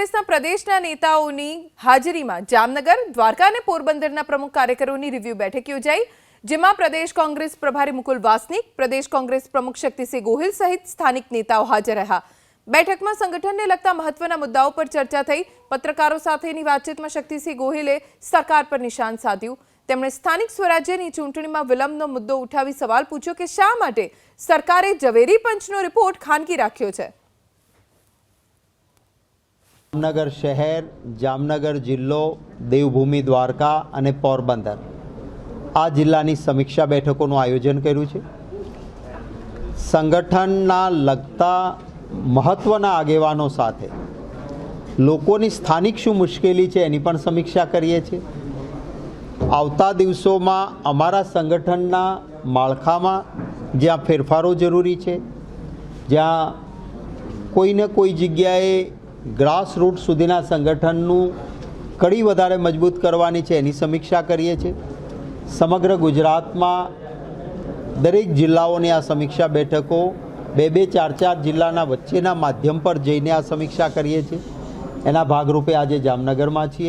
કોંગ્રેસના પ્રદેશના નેતાઓની હાજરીમાં જામનગર, દ્વારકા અને પોરબંદરના પ્રમુખ કાર્યકરોની રિવ્યુ બેઠક યોજાઈ, જેમાં પ્રદેશ કોંગ્રેસ પ્રભારી મુકુલ વાસનિક, પ્રદેશ કોંગ્રેસ પ્રમુખ શક્તિસિંહ ગોહિલ સહિત સ્થાનિક નેતાઓ હાજર રહ્યા. બેઠકમાં સંગઠનને લગતા મહત્વના મુદ્દાઓ પર ચર્ચા થઈ, પત્રકારો સાથેની વાતચીતમાં શક્તિસિંહ ગોહિલે સરકાર પર નિશાન સાધ્યું. તેમણે સ્થાનિક સ્વરાજ્યની ચૂંટણીમાં વિલંબનો મુદ્દો ઉઠાવી સવાલ પૂછ્યો કે શા માટે સરકારે ઝવેરી પંચનો રિપોર્ટ ખાનગી રાખ્યો છે? જામનગર શહેર, જામનગર જિલ્લો, દેવભૂમિ દ્વારકા અને પોરબંદર. આ જિલ્લાની સમીક્ષા બેઠકોનું આયોજન કર્યું છે. સંગઠનના લગતા મહત્ત્વના આગેવાનો સાથે લોકોની સ્થાનિક શું મુશ્કેલી છે એની પણ સમીક્ષા કરીએ છીએ. આવતા દિવસોમાં અમારા સંગઠનના માળખામાં જ્યાં ફેરફારો જરૂરી છે, જ્યાં કોઈને કોઈ જગ્યાએ ગ્રાસ રૂટ સુધીના સંગઠનનું કડી વધારે મજબૂત કરવાની છે, એની સમીક્ષા કરીએ છીએ. સમગ્ર ગુજરાતમાં દરેક જિલ્લાઓની આ સમીક્ષા બેઠકો બે બે ચાર ચાર જિલ્લાના વચ્ચેના માધ્યમ પર જઈને આ સમીક્ષા કરીએ છીએ. એના ભાગરૂપે આજે જામનગરમાં છીએ.